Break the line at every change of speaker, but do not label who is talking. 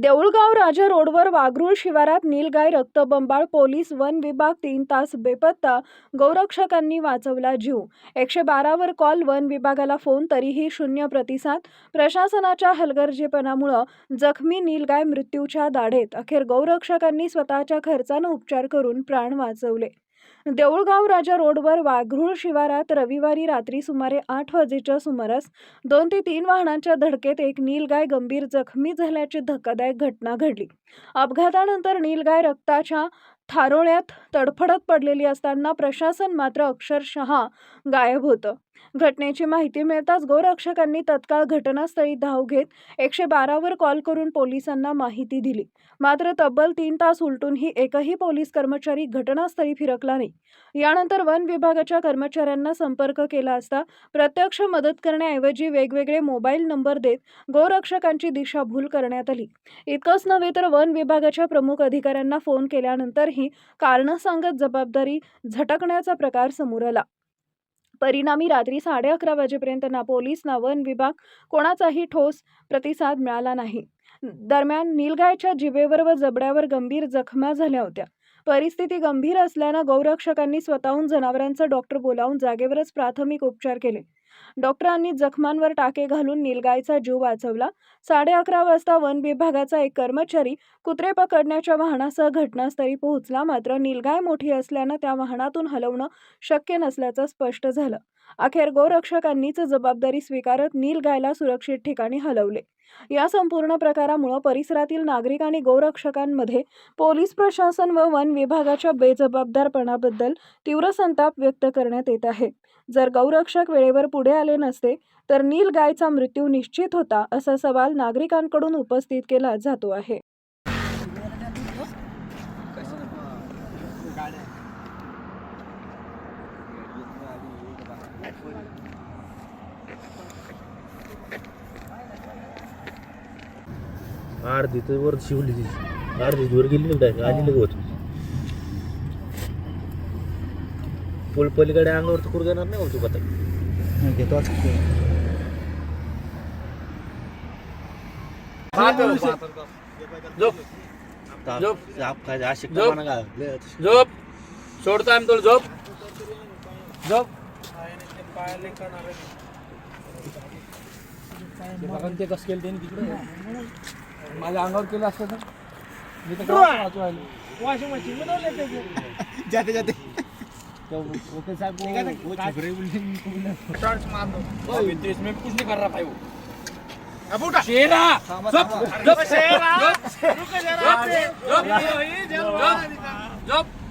देऊळगाव राजा रोडवर वाघरूळ शिवारात नीलगाय रक्तबंबाळ police one विभाग तीन तास बेपत्ता. गौरक्षकांनी वाचवला जीव. एकशे बारावर कॉल वन विभागाला फोन तरीही शून्य प्रतिसाद. प्रशासनाच्या हलगर्जीपणामुळं जखमी नीलगाय मृत्यूच्या दाढेत. अखेर गौरक्षकांनी स्वतःच्या खर्चानं उपचार करून प्राण वाचवले. देऊळगाव राजा रोडवर वाघरूळ शिवारात रविवारी रात्री सुमारे आठ वाजेच्या सुमारास दोन ते तीन वाहनांच्या धडकेत एक नीलगाय गंभीर जखमी झाल्याची धक्कादायक घटना घडली. अपघातानंतर नीलगाय रक्ताच्या थारोळ्यात तडफडत पडलेली असताना प्रशासन मात्र अक्षरशः गायब होतं. घटनेची माहिती मिळताच गोरक्षकांनी तत्काळ घटनास्थळी धाव घेत एकशे बारावर कॉल करून पोलिसांना माहिती दिली. मात्र तब्बल तीन तास उलटूनही एकही पोलीस कर्मचारी घटनास्थळी फिरकला नाही. यानंतर वन विभागाच्या कर्मचाऱ्यांना संपर्क केला असता प्रत्यक्ष मदत करण्याऐवजी वेगवेगळे मोबाईल नंबर देत गोरक्षकांची दिशाभूल करण्यात आली. इतकंच नव्हे तर वन विभागाच्या प्रमुख अधिकाऱ्यांना फोन केल्यानंतर केल्यानंतरही कारणं सांगत जबाबदारी झटकण्याचा प्रकार समोर आला परिणामी रात्री साडे अकरा वाजेपर्यंत ना पोलीस ना वन विभाग कोणाचाही ठोस प्रतिसाद मिळाला नाही. दरम्यान नीलगायच्या जिभेवर व जबड्यावर गंभीर जखमा झाल्या होत्या. परिस्थिती गंभीर असल्यानं गौरक्षकांनी स्वतःहून जनावरांचं डॉक्टर बोलावून जागेवरच प्राथमिक उपचार केले. डॉक्टरांनी जखमांवर टाके घालून निलगायचा जीव वाचवला. साडे अकरा वाजता वन विभागाचा एक कर्मचारी कुत्रे पकडण्याच्या वाहनासह घटनास्थळी पोहोचला. मात्र नीलगाय मोठी असल्यानं त्या वाहनातून हलवणं शक्य नसल्याचं स्पष्ट झालं. अखेर गोरक्षकांनीच जबाबदारी स्वीकारत नीलगायला सुरक्षित ठिकाणी हलवले. या संपूर्ण प्रकारामुळे परिसरातील नागरिक आणि गोरक्षकांमध्ये पोलीस प्रशासन व वन विभागाच्या बेजबाबदारपणाबद्दल तीव्र संताप व्यक्त करण्यात येत आहे. जर गौरक्षक वेळेवर पुढे आले नसते तर नील गायचा मृत्यू निश्चित होता असा सवाल नागरिकांकडून उपस्थित केला जातो आहे.
अर्धी तर वर शिवली तिची. अर्धी वर गेली नाही डायरेक्ट आली लगे होत पुल पलीकडे अंगावर तर कुठं जाणार नाही होतो आता
घेतो
झोप झोप.
काय असे
झोप. झोप सोडतो आम्ही तुला झोप झोप ते कसं केलं त्यांनी तिकडे माझ्या अंगावर केलं असतं तर मी तर वॉशिंग मशीन
जाते जाते
वकील साहब को टॉर्च मार दो ओ विदेश में कुछ नहीं कर रहा भाई वो शेरा जब जब शेरा रुक जरा जब जब जब